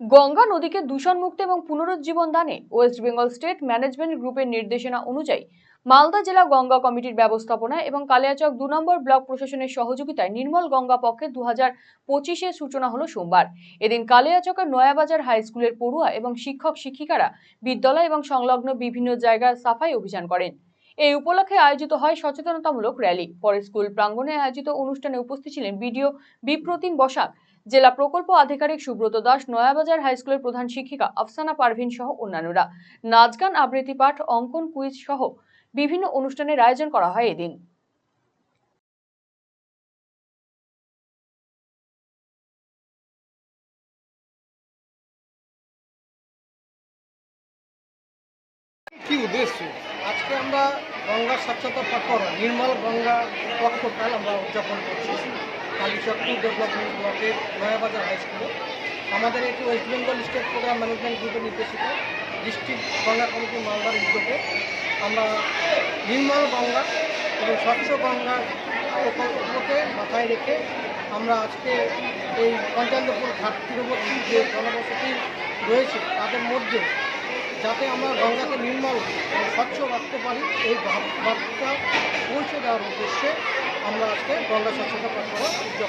গঙ্গা নদীকে দূষণমুক্ত এবং পুনরুজ্জীবন দানে ওয়েস্ট বেঙ্গল স্টেট ম্যানেজমেন্ট গ্রুপের নির্দেশনা অনুযায়ী মালদা জেলা গঙ্গা কমিটির ব্যবস্থাপনা এবং কালিয়াচক দু নম্বর ব্লক প্রশাসনের সহযোগিতায় নির্মল গঙ্গা পক্ষে দু হাজার পঁচিশের সূচনা হলো সোমবার। এদিন কালিয়াচকের নয়াবাজার হাই স্কুলের পড়ুয়া এবং শিক্ষক শিক্ষিকারা বিদ্যালয় এবং সংলগ্ন বিভিন্ন জায়গায় সাফাই অভিযান করেন। এই উপলক্ষে আয়োজিত হয় সচেতনতামূলক র্যালি। পরে স্কুল প্রাঙ্গণে আয়োজিত অনুষ্ঠানে উপস্থিত ছিলেন বিডিও বিপ্রতিম বসাক। জেলা প্রকল্প আধিকারিক সুব্রত দাস, নয়াবাজার হাই স্কুলের প্রধান শিক্ষিকা আফসানা পারভিন সহ অন্যান্যরা। নাচ গান, আবৃত্তি পাঠ, অঙ্কন কুইজ সহ বিভিন্ন অনুষ্ঠানের আয়োজন করা হয় এদিন। কি উদ্দেশ্য? আজকে আমরা গঙ্গা স্বচ্ছতা পাকড় নির্মল গঙ্গা পক্ষকাল আমরা উদযাপন করছি। কালীচক টু ডেভেলপমেন্ট ব্লকের নয়াবাজার হাই স্কুলে। আমাদের এটি West Bengal state programme management গ্রুপের নির্দেশিত ডিস্ট্রিক্ট গঙ্গা কমিটি মালদার উদ্যোগে আমরা নির্মল গঙ্গা এবং স্বচ্ছ গঙ্গা প্রকল্পকে মাথায় রেখে আমরা আজকে এই পঞ্চান্নপুর ঘাট তীরবর্তী যে জনবসতি রয়েছে, তাদের মধ্যে যাতে আমরা গঙ্গাকে নির্মল স্বচ্ছ রাখতে পারি, এই বার্তা পৌঁছে দেওয়ার উদ্দেশ্যে আমরা আজকে গঙ্গা স্বচ্ছতা পাঠ করা